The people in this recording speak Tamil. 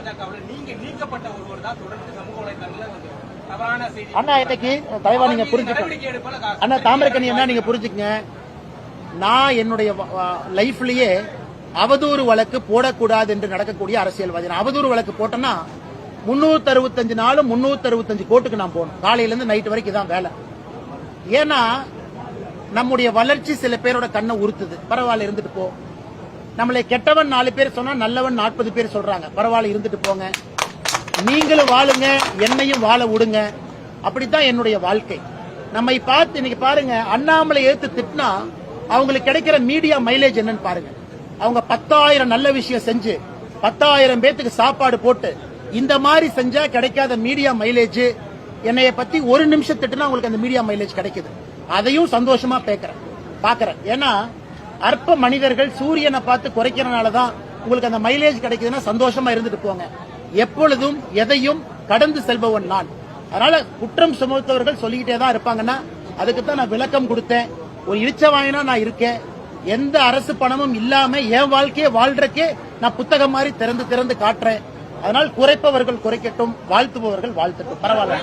பாஜகவில் நீங்க நீக்கப்பட்ட ஒருவர் தான் தொடர்ந்து சமூக வலைதளங்கள்ல வந்து தவறான செய்தி அண்ணா இன்னைக்கு தலைவா நீங்க புரிஞ்சுக்கணும் நடவடிக்கை எடுப்பல கா- அண்ணா தாமிரக்கணி என்ன நீங்க புரிஞ்சுக்கங்க. நான் என்னுடைய லைஃப்லயே அவதூறு வழக்கு போடக்கூடாது என்று நடக்கக்கூடிய அரசியல்வாதி. நான் அவதூறு வழக்கு போட்டேன்னா முன்னூத்தி அறுபத்தஞ்சு நாளும் முன்னூத்தி அறுபத்தஞ்சு கோர்ட்டுக்கு நான் போகணும். காலையில இருந்து நைட் வரைக்கும் தான் வேலை. ஏன்னா நம்முடைய வளர்ச்சி சில பேரோட கண்ணை உறுத்துது. பரவாயில்ல இருந்துட்டு போ. நம்மளை கெட்டவன் நாலு பேர் சொன்னா நல்லவன் நாற்பது பேர் சொல்றாங்க. பரவாயில்ல இருந்துட்டு போங்க. நீங்களும் வாழுங்க என்னையும் வாழ விடுங்க. அப்படித்தான் என்னுடைய வாழ்க்கை. நம்மை பார்த்து இன்னைக்கு பாருங்க அண்ணாமலை எடுத்து திட்டினா அவங்களுக்கு கிடைக்கிற மீடியா மைலேஜ் என்னன்னு பாருங்க. அவங்க பத்தாயிரம் நல்ல விஷயம் செஞ்சு பத்தாயிரம் பேத்துக்கு சாப்பாடு போட்டு இந்த மாதிரி செஞ்சா கிடைக்காத மீடியா மைலேஜ் என்னைய பத்தி ஒரு நிமிஷம் திட்டுனா உங்களுக்கு அந்த மீடியா மைலேஜ் கிடைக்குது. அதையும் சந்தோஷமா பேக்கிறேன். பாக்குறேன். ஏன்னா அற்ப மனிதர்கள் சூரியனை பார்த்து குறைக்கிறனால தான் உங்களுக்கு அந்த மைலேஜ் கிடைக்குதுன்னா சந்தோஷமா இருந்துட்டு போங்க. எப்பொழுதும் எதையும் கடந்து செல்பவன் நான். அதனால குற்றம் சுமத்தவர்கள் சொல்லிக்கிட்டே தான் இருப்பாங்கன்னா அதுக்கு தான் நான் விளக்கம் கொடுத்தேன். ஒரு இழிச்சவாயனா நான் இருக்கேன். எந்த அரசு பணமும் இல்லாம என் வாழ்க்கையை வாழ்றக்கே நான் புத்தகம் மாதிரி திறந்து திறந்து காட்டுறேன். அதனால் குறைப்பவர்கள் குறைக்கட்டும் வாழ்த்துபவர்கள் வாழ்த்தட்டும் பரவாயில்ல.